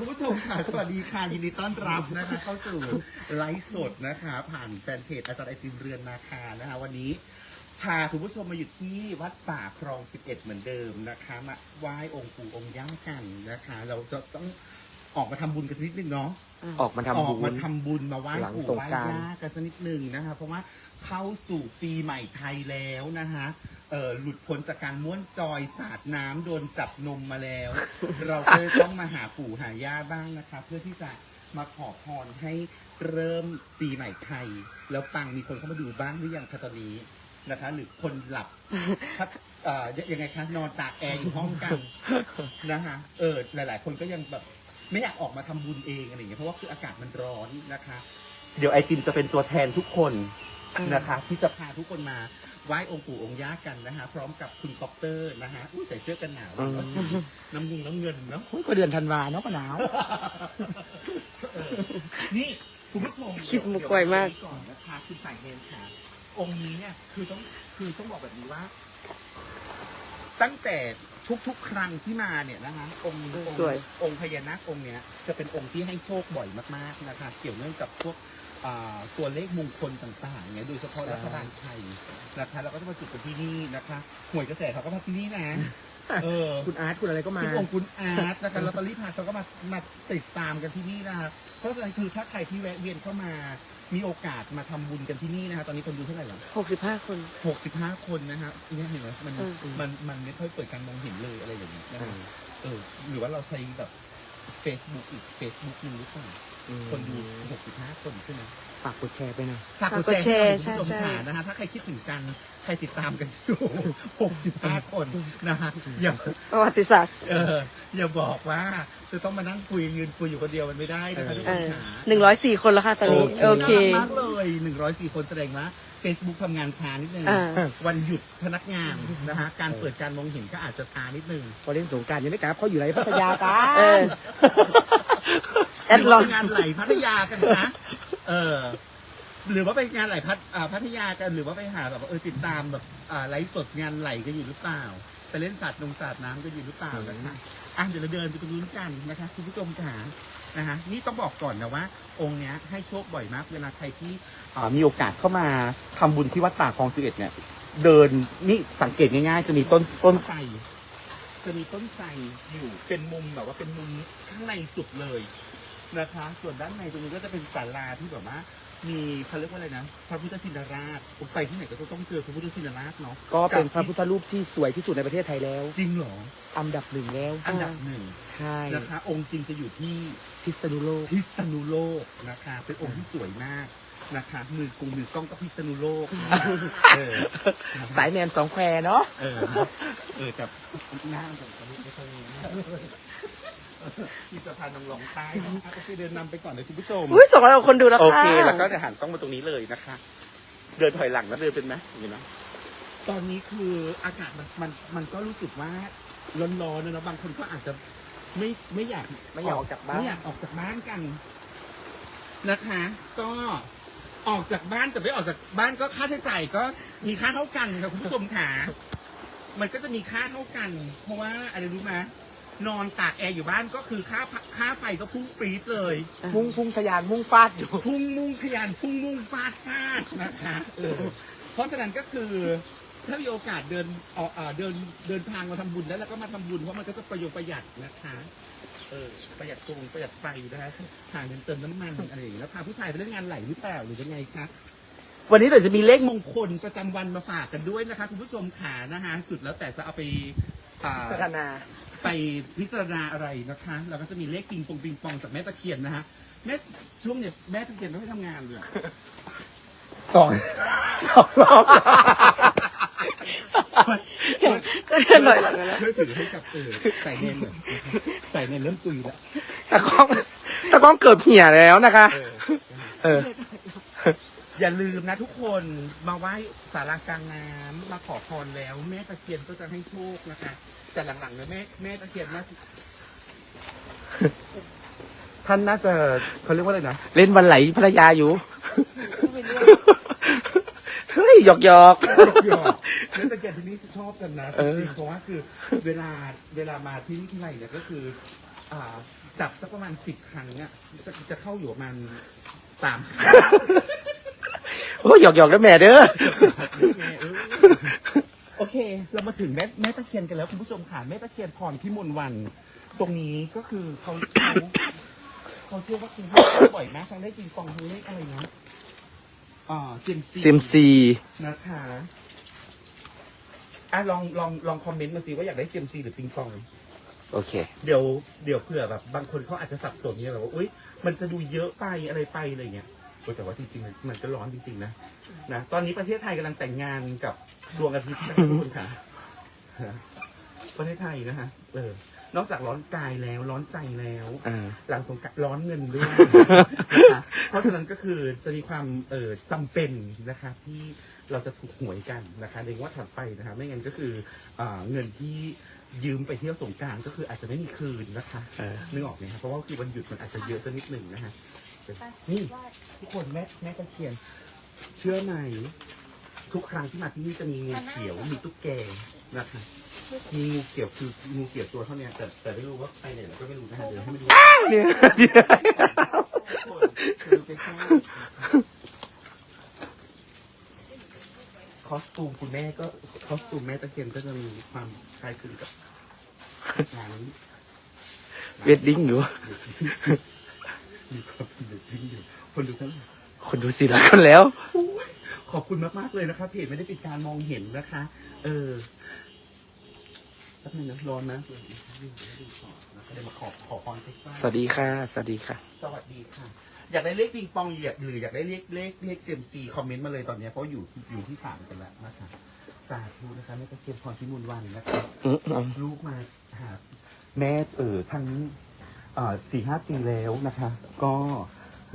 คุณผู้ชมค่ะ สวัสดีค่ะ ยินดีต้อนรับนะคะ เข้าสู่ไลฟ์สดนะคะ ผ่านแฟนเพจอาจารย์ไอติมเรือนนาคานะคะ วันนี้พาคุณผู้ชมมาอยู่ที่วัดป่าครอง 11 เหมือนเดิมนะคะมาไหว้องค์ปู่องค์ย่ากันนะคะ เราจะต้องออกมาทำบุญกันสักนิดนึงเนาะ ออกมาทำอบุอกญมาทำบุญมาไหว้หลังปู่สงไหว้กรานต์ ย่ากันสักนิดหนึ่งนะคะ เพราะว่าเข้าสู่ปีใหม่ไทยแล้วนะคะ เออหลุดพ้นจากการม้วนจอยสาดน้ำโดนจับนมมาแล้ว เราก็เลยต้องมาหาปู่หาย่าบ้างนะคะ เพื่อที่จะมาขอพรให้เริ่มปีใหม่ไทย แล้วปังมีคนเข้ามาดูบ้างหรือยังคะตอนนี้นะคะ หรือคนหลับเอ่อยังไงคะนอนตากแอร์อยู่ห้องกันนะคะเออหลาย ๆ คนก็ยังแบบไม่อยากออกมาทำบุญเองอะไรอย่างเงี้ยเพราะว่าคืออากาศมันร้อนนะคะ เดี๋ยวไอติมจะเป็นตัวแทนทุกคน นะคะที่จะพาทุกคนมา ไหว้องค์ปู่องค์ย่ากันนะคะพร้อมกับคุณคอปเตอร์นะคะอุ้ยใส่เสื้อกันหนาวแล้วก็สีน้ำเงินน้ำเงินเนาะ โอ้ยก็เดือนธันวาเนาะก็หนาว เออนี่คุณผู้ชมคิดมุกไวมาก เดี๋ยวก่อนนะคะคุณสายเฮนค่ะ องค์นี้เนี่ยคือต้องคือต้องบอกแบบนี้ว่า ตั้งแต่ทุกๆ ครั้งที่มาเนี่ยนะคะองค์องค์สวย องค์พญานาคองค์เนี้ยจะเป็นองค์ที่ให้โชคบ่อยมากๆนะคะ เกี่ยวเนื่องกับพวก อ่าตัวเลขมงคลต่างๆเนี่ยโดยเฉพาะใช่ รัฐบาลไทยนะคะเราก็จะมาจุดกันที่นี่นะคะหวยกระแสเขาก็มาที่นี่นะ เออ คุณอาร์ตคุณอะไรก็มาที่องค์คุณอาร์ตนะคะลอตเตอรี่พาเขาก็มามาติดตามกันที่นี่นะคะเพราะฉะนั้นคือถ้าใครที่แวะเวียนเข้ามามีโอกาสมาทำบุญกันที่นี่นะคะตอนนี้คนดูเท่าไหร่แล้วหกสิบห้าคน หกสิบห้าคนนะฮะเนี่ยเห็นไหมมันอืม มันมันไม่ค่อยเปิดการมองเห็นเลยอะไรอย่างเงี้ยนะฮะเออหรือว่าเราใช้แบบ Facebook อีก Facebook นึงหรือเปล่า คนดูหกสิบห้าคนใช่ไหมฝากกดแชร์ไปหน่อย ฝากกดฝากกดแชร์แชร์ให้คุณผู้ชมใช่ใช่หานะฮะถ้าใครคิดถึงกัน ใครติดตามกันอยู่หกสิบห้าคนนะฮะอย่าประวัติศาสตร์เอออย่าบอกว่าจะต้องมานั่งคุยยืนคุยอยู่คนเดียวมันไม่ได้นะคะทุกเอคนอหาหนึ่งร้อยสี่คนแล้วค่ะตอนนี้โอเค น่ารักมากเลยหนึ่งร้อยสี่คนแสดงว่า Facebook ทำงานช้านิดนึง อ่า วันหยุดพนักงานนะฮะ การเปิดการมองเห็นก็อาจจะช้านิดนึงพอเล่นสงกรารยังไม่กลับเขาอยู่ไรพัทยากัเออนแอดลอง หรืว่าไปงานไหลพัทยากันนะ เออ หรือว่าไปงานไหลพัทอ่าพัทยากันหรือว่าไปหาแบบว่าเออติดตามแบบอ่าไลฟ์สดงานไหลกันอยู่หรือเปล่าไปเล่นสาดนงสาดน้ำกันอยู่หรือเปล่านะคะอะเดี๋ยวเราเดินไปตรงนู้นกันนะคะ คุณผู้ชมค่ะนะฮะนี่ต้องบอกก่อนนะว่า องค์เนี้ยให้โชคบ่อยมากเวลาใครที่อ่ามีโอกาสเข้ามาทำบุญที่วัดป่าคลองสิบเอ็ดเนี่ย เดินนี่สังเกตง่ายๆ จะมีต้นต้นไทรจะมีต้นไทรอยู่เป็นมุมแบบว่าเป็นมุมข้างในสุดเลย นะคะ ส่วนด้านในตรงนี้ก็จะเป็นศาลาที่แบบว่า มีเขาเรียกว่าอะไรนะ พระพุทธชินราชไปที่ไหนก็ต้องเจอพระพุทธชินราชเนาะก็เป็นพระพุทธรูปที่สวยที่สุดในประเทศไทยแล้ว จริงเหรอ อันดับหนึ่งแล้วอันดับหนึ่งใช่นะคะ องค์จริงจะอยู่ที่พิษณุโลกพิษณุโลกนะคะ เป็นองค์ที่สวยมากนะคะมือกงมือกล้องก็พิษณุโลกเออสายแมนสองแควเนาะเออ เออแต่หน้าผมจะไม่ค่อยมี ที่สะพานนางรองใต้นะคะก็คือเดินนำไปก่อนเลยคุณผู้ชม อุ้ยสองร้อยกว่าคนดูแล้วโอค่ะเค แล้วก็เดี๋ยวหันกล้องมาตรงนี้เลยนะคะ เดินถอยหลังแล้วเดินเป็นไหมอย่างนี้นะตอนนี้คืออากาศมันมันมันก็รู้สึกว่าร้อนๆนะเนอะบางคนก็อาจจะไม่ไม่อยากไม่อยากออกจากบ้าน ไม่อยากออกจากบ้านกันนะคะ ก็ออกจากบ้านแต่ไม่ออกจากบ้านก็ค่าใช้จ่ายก็มีค่าเท่ากันค่ะคุณผู้ชมค่ะมันก็จะมีค่าเท่ากัน เพราะว่าอะไรรู้ไหม นอนตากแอร์อยู่บ้านก็คือค่าค่าไฟก็พุ่งปรี๊ดเลย มุ่งพุ่งทะยานมุ่งฟาดอยู่ พุ่งมุ่งทะยานพุ่งมุ่งฟาดฟาดนะคะเออเพราะฉะนั้นก็คือ ถ้ามีโอกาสเดินออกเอ่อเดินเดินทางมาทำบุญแล้วแล้วก็มาทำบุญเพราะมันก็จะประโยชน์ประหยัดนะคะเออประหยัดตรงประหยัดไฟนะคะหาเงินเติมน้ำมันอะไรอย่างเงี้ยแล้วพาผู้ชายไปเล่นงานไหลหรือเปล่าหรือยังไงคะ วันนี้เดี๋ยวจะมีเลขมงคลประจำวันมาฝากกันด้วยนะคะ คุณผู้ชมขานะคะสุดแล้วแต่จะเอาไปอ่าสถานา ไปพิจารณาอะไรนะคะเราก็จะมีเลขปิงปองปิงปองจากแม่ตะเคียนนะฮะแม่ช่วงเนี่ยแม่ตะเคียนไม่ได้ทำงานเลยอะสองสองรอบก็เดินหน่อยหลังกันแล้วช่วยถือให้กับเออใส่เนนหน่อยใส่เนนเริ่มตุยแล้วตะกล้องตะกล้องเกิดเหี่ยแล้วนะคะ เออ เออ อย่าลืมนะทุกคนมาไหว้สารากลางน้ำมาขอพรแล้ว แม่ตะเคียนก็จะให้โชคนะคะ แต่หลังๆเนี่ยแม่แม่ตะเคียนน่าท่านน่าจะเขาเรียกว่าอะไรนะเล่นวันไหลภรรยาอยู่ เฮ้ยหยอกหยอก หยอกเล่นตะเกียบที่นี่ชอบจังนะเอจอริงๆเพราะว่าคือเวลาเวลามาที่นี่ที่ไรเนี่ยก็คือ อ่าจับสักประมาณสิบครั้งเนี่ยจะจะเข้าอยู่ประมาณสาม โอ้ยหยอกหยอกแล้วแม่เด้อ โอเค เรามาถึงแม่แม่ตะเคียนกันแล้วคุณผู้ชมค่ะแม่ตะเคียนพรพิมลวัน ตรงนี้ก็คือเขาเขาเขาเชื่อว่าคือให้บ่อยมากทั้งได้กินกองทั้งเลขอะไรนะอ่าเซียมซีซิมซีนะคะอะลองลองลองคอมเมนต์มาสิว่าอยากได้เซียมซีหรือปิงปอง โอเค เดี๋ยวเดี๋ยวเผื่อแบบบางคนเขาอาจจะสับสนเนี่ยแบบว่า อุ้ยมันจะดูเยอะไปอะไรไปอะไรเงี้ยโอ้ ยแต่ว่าจริงๆมันมันก็ร้อนจริงๆนะนะตอนนี้ประเทศไทยกำลังแต่งงานกับดวงอาทิตย์นะทุกคนค่ะนะประเทศไทยนะฮะเออนอกจากร้อนกายแล้วร้อนใจแล้ว อ่า หลังสงกรานต์ร้อนเงินด้วย นะคะเพราะฉะนั้นก็คือจะมีความเออจำเป็นนะคะ ที่เราจะถูกหวยกันนะคะในงว่าถัดไปนะคะ ไม่งั้นก็คืออาเงินที่ยืมไปเที่ยวสงกรารก็คืออาจจะไม่มีคืนนะคะเออ นึกออกไหมครับเพราะว่าคือวันหยุดมันอาจจะเยอะสักนิดหนึ่งนะฮะ นี่ทุกคนแม่แม่ตะเคียน เชื่อไหม ทุกครั้งที่มาที่นี่จะมีงูเขียวมีตุ๊กแกนะคะมีงูเขียวคืองูเขียวตัวเท่าเนี้ยแต่แต่ไม่รู้ว่าไปไหนแล้วก็ไม่รู้นะฮะเดี๋ยวให้มาดูเนี่ยดูใกล้ๆคอสตูมคุณแม่ก็คอสตูมแม่ตะเคียนก็จะมีความคล้ายคลึงกับงานเวดดิ้งอยู่ มีความเป็นเด็กดิ้งอยู่คนดูทั้งคนดูสิละกันแล้วขอบคุณมาก ๆ เลยนะครับเพจไม่ได้ปิดการมองเห็นนะคะ เออแป๊บนึงนะร้อนนะเดี๋ยวมาขอขอพรใกล้ๆ สวัสดีค่ะ สวัสดีค่ะ สวัสดีค่ะ อยากได้เลขปิงปองอยากหรืออยากได้เลขเลขเลขเซียมซีคอมเมนต์มาเลยตอนเนี้ยเพราะอยู่อยู่ที่สามกันแล้วนะคะสาธุนะคะแม่ตะเคียนพรพิมูลวันนะคะอืมอืมลูกมาหาแม่เออทั้งเอ่อ สี่ห้าปีแล้วนะคะ ก็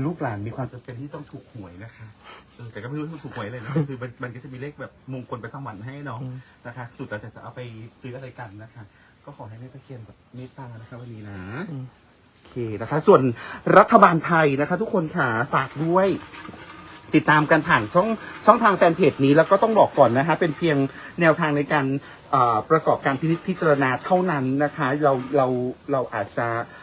ลูกหลานมีความจำเป็นที่ต้องถูกหวยนะคะเออแต่ก็ไม่รู้ถูกหวยเลยนะคือมันมันก็จะมีเลขแบบมงคลประจำวันให้เนาะนะคะ สุดแล้วแต่จะเอาไปซื้ออะไรกันนะคะ ก็ขอให้แม่ตะเคียนแบบเมตตานะคะวันนี้นะอืมโอเคนะคะ ส่วนรัฐบาลไทยนะคะ ทุกคนค่ะฝากด้วยติดตามกันผ่านช่องช่องทางแฟนเพจนี้แล้วก็ต้องบอกก่อนนะคะ เป็นเพียงแนวทางในการเอ่อประกอบการพินิจพิจารณาเท่านั้นนะคะ เราเราเราอาจจะเอ่อ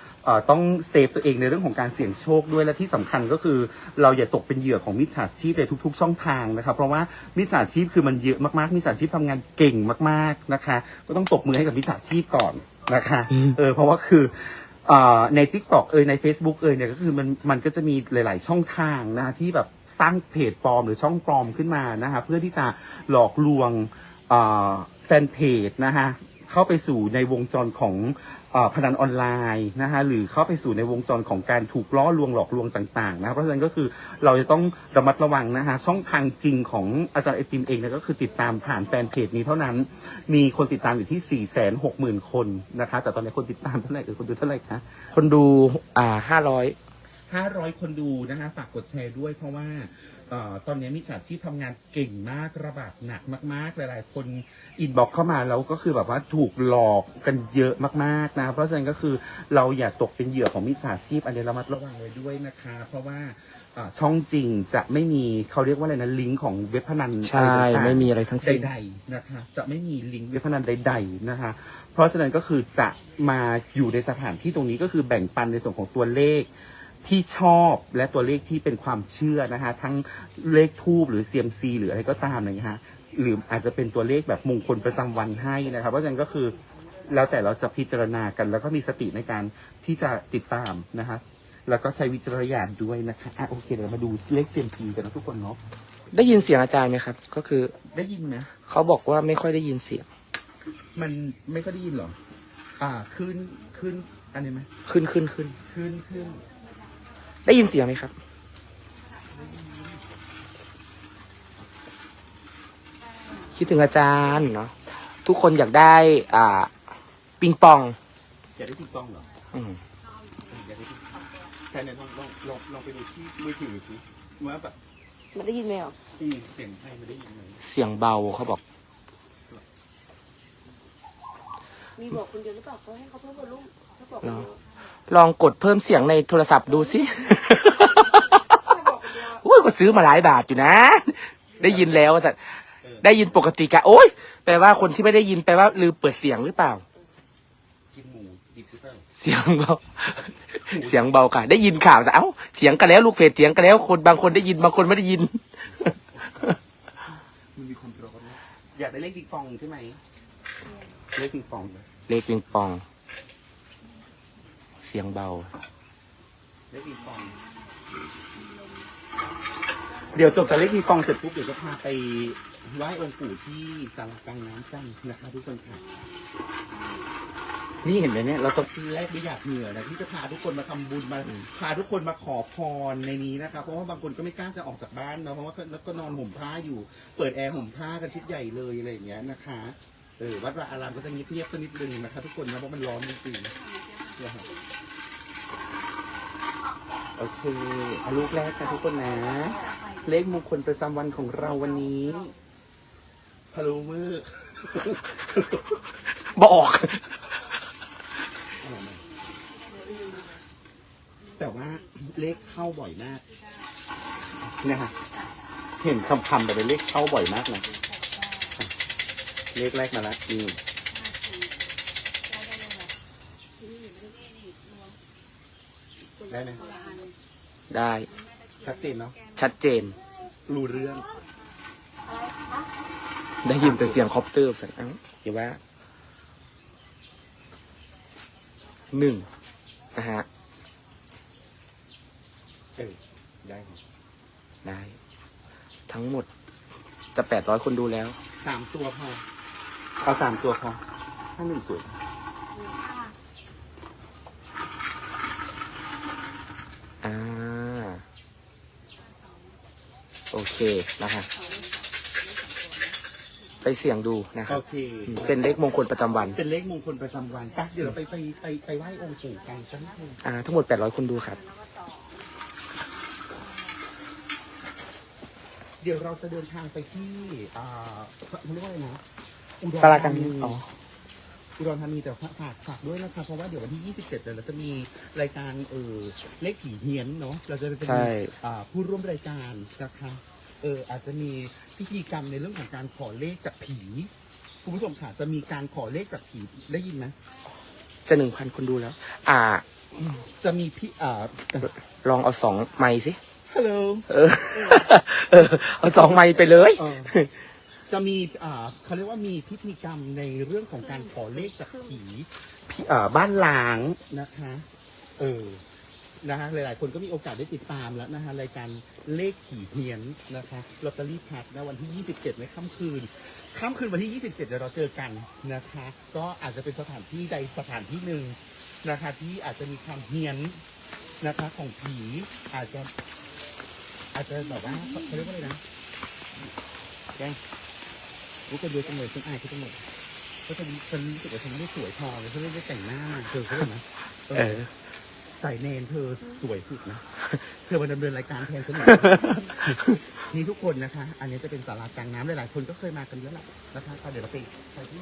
ต้องเซฟตัวเองในเรื่องของการเสี่ยงโชคด้วยและที่สำคัญก็คือ เราอย่าตกเป็นเหยื่อของมิจฉาชีพในทุก ๆ ช่องทางนะครับ เพราะว่ามิจฉาชีพคือมันเยอะมากๆมิจฉาชีพทำงานเก่งมาก ๆนะคะ ก็ต้องตบมือให้กับมิจฉาชีพก่อนนะคะเออเพราะว่าคือเอ่อใน t ิ k t o k เอยใน Facebook เอยเนี่ยก็คือมันมันก็จะมีหลาย ๆ ช่องทางนะฮะที่แบบสร้างเพจปลอมหรือช่องปลอมขึ้นมานะฮะเพื่อที่จะหลอกลวงเอ่อแฟนเพจนะฮะเข้าไปสู่ในวงจรของเอ่อ พนันออนไลน์นะฮะหรือเข้าไปสู่ในวงจรของการถูกล้อลวงหลอกลวงต่างๆนะเพราะฉะนั้นก็คือเราจะต้องระมัดระวังนะฮะช่องทางจริงของอาจารย์ไอติมเองเนี่ยก็คือติดตามผ่านแฟนเพจนี้เท่านั้น มีคนติดตามอยู่ที่4 6 0 0 0 0คนนะคะ แต่ตอนนี้คนติดตามเท่าไหร่เออคนดูเท่าไหร่คะคนดูอ่าห้าร้อย500คนดูนะคะฝากกดแชร์ด้วยเพราะว่าเอ่อตอนนี้มิจฉาชีพทำงานเก่งมากระบาดหนักมาก ๆ หลาย ๆ คนอินบ็อกเข้ามาแล้วก็คือแบบว่าถูกหลอกกันเยอะมาก ๆ นะ เพราะฉะนั้นก็คือเราอย่าตกเป็นเหยื่อของมิจฉาชีพอันนี้ระมัดระวังเลยด้วยนะคะ เพราะว่าเอ่อช่องจริงจะไม่มีเขาเรียกว่าอะไรนะลิงก์ของเว็บพนันใช่ อะรต่างๆ ไม่มีอะไรทั้งสิ้น ใดๆนะคะจะไม่มีลิงก์เว็บพนันใด ๆนะคะ เพราะฉะนั้นก็คือจะมาอยู่ในสถานที่ตรงนี้ก็คือแบ่งปันในส่วนของตัวเลข ที่ชอบและตัวเลขที่เป็นความเชื่อนะคะทั้งเลขทูบหรือเซียมซีหรืออะไรก็ตามอะไรอย่างเงี้ยฮะหรืออาจจะเป็นตัวเลขแบบมงคลประจำวันให้นะครับเพราะฉะนั้นก็คือแล้วแต่เราจะพิจารณากัน แล้วก็มีสติในการที่จะติดตามนะคะแล้วก็ใช้วิจารณญาณด้วยนะคะอะโอเคเดี๋ยวเรามาดูเลขเซียมซีกันนะทุกคนเนาะได้ยินเสียงอาจารย์ไหมครับ ก็คือได้ยินไหม เขาบอกว่าไม่ค่อยได้ยินเสียงมันไม่ก็ได้ยินเหรอ อ่า ขึ้น ขึ้น อันนี้ไหม ขึ้นขึ้นขึ้น ขึ้นขึ้น ได้ยินเสียงไหมครับ คิดถึงอาจารย์เนาะทุกคนอยากได้ อ่า ปิงปอง อยากได้ปิงปองเหรออืมอยากได้ปิงปองใช่เนี่ยลองลองลองลองไปดูที่มือถือสิว่าแบบมันได้ยินไหมอะอืมเสียงใครไม่ได้ยินไหมเสียงเบาเขาบอก มีบอกคนเดียวหรือเปล่าเขาให้เขาเพิ่มวอลลุ่มเขาบอกคนเดียว ลองกดเพิ่มเสียงในโทรศัพท์ดูสิให้บอกคนเดียวอุ้ยก็ซื้อมาหลายบาทอยู่นะ ได้ยินแล้วแต่ได้ยินปกติกะโอ๊ยแปลว่าคนที่ไม่ได้ยินแปลว่าลืมเปิดเสียงหรือเปล่า กินหมูดิบหรือเปล่าเสียงเบา เสียงเบาค่ะ ได้ยินข่าวแต่เอ้าเถียงกันแล้วลูกเพจเถียงกันแล้ว คนบางคนได้ยินบางคนไม่ได้ยิน มันมีความร้อนนะอยากได้เลขปิงปองใช่ไหมเลขปิงปองเลขปิงปอง เสียงเบา เลขปิงปอง เดี๋ยวจบจากเลขปิงปองเสร็จปุ๊บเดี๋ยวจะพาไปไหว้องค์ปู่ที่สารกลางน้ำกันนะคะทุกคนค่ะ นี่เห็นไหมเนี่ย เราต้องแลกด้วยหยาดเหงื่อนะที่จะพาทุกคนมาทำบุญมาพาทุกคนมาขอพรในนี้นะคะเพราะว่าบางคนก็ไม่กล้าจะออกจากบ้านเนาะเพราะว่าแล้วก็นอนห่มผ้าอยู่ เปิดแอร์ห่มผ้ากันชุดใหญ่เลยอะไรอย่างเงี้ยนะคะเออวัดวาอารามก็จะเงียบๆสักนิดนึงนะคะทุกคนนะเพราะมันร้อนจริงๆ นะครับโอเคเอาลูกแรกกันทุกคนนะ เลขมงคลประจำวันของเราวันนี้พะโลูมือ บอก แต่ว่าเลขเข้าบ่อยมากนะฮะเห็นคำคำแต่เป็นเลขเข้าบ่อยมากนะ เลขแรกมาแล้วนี่ได้ไหม ได้ ชัดเจนเนาะชัดเจน รู้เรื่องได้ยินแต่เสียงคอปเตอร์สักเอ้าเดี๋ยวว่าหนึ่งนะฮะเออได้ครับได้ ทั้งหมดจะแปดร้อยคนดูแล้ว สามตัวพอเอาสามตัวพอถ้าหนึ่งสวย อ่า โอ เคนะฮะไปเสี่ยงดูนะครัโอบ เคเป็นเลขมงคลประจำวันเป็นเลขมงคลประจำวันไปะเดี๋ยวเราไปไปไปไปไหว้องค์ปู่กันสักนิดนึงอ่าทั้งหมดแปดร้อยคนดูครับ เดี๋ยวเราจะเดินทางไปที่อ่าเขาเรียกว่าอะไรนะอุดรสารกลางธนีอ๋อ อุดรธานีแต่ฝากฝากฝากด้วยนะคะเพราะว่าเดี๋ยววันที่ 27เดี๋ยวเราจะมีรายการเออเลขผีเฮียนเนาะเราจะเป็นใช่ อ่าผู้ร่วมรายการนะคะเอออาจจะมีพิธีกรรมในเรื่องของการขอเลขจากผีคุณผู้ชมค่ะจะมีการขอเลขจากผีได้ยินไหมจะหนึ่งพันคนดูแล้ว อ่า จะมีพี่อ่าลองเอาสองไม้สิ ฮัลโหล เออ เออ เอาสองไม้ไปเลย เออ จะมีอ่าเขาเรียกว่ามีพิธีกรรมในเรื่องของการขอเลขจากผีผีอ่าบ้านล้างนะคะ เออนะฮะหลายๆ คนก็มีโอกาสได้ติดตามแล้วนะฮะรายการเลขผีเฮียนนะคะลอตเตอรี่พัดนะวันที่ 27 ในค่ำคืนค่ำคืนวันที่ 27 เดี๋ยวเราเจอกันนะคะ ก็อาจจะเป็นสถานที่ใดสถานที่หนึ่งนะคะที่อาจจะมีความเฮียนนะคะของผีอาจจะ อาจจะแบบว่าเขาเรียกว่าอะไรนะแกง รู้กันเยอะจังเลยฉันอายเขาจังเลยเพราะฉันฉันรู้สึกว่าฉันไม่ได้สวยพอเลยฉันไม่ได้แต่งหน้าเธอเขาเลยนะเอเอออใส่เนนเธอสวยสุดนะ เธอมาดำเนินรายการแทนฉันหน่อยนี่ทุกคนนะคะ อันนี้จะเป็นสารากลางน้ำหลายๆคนก็เคยมากันแล้วล่ะนะคะก็เดี๋ยวเราไปไปที่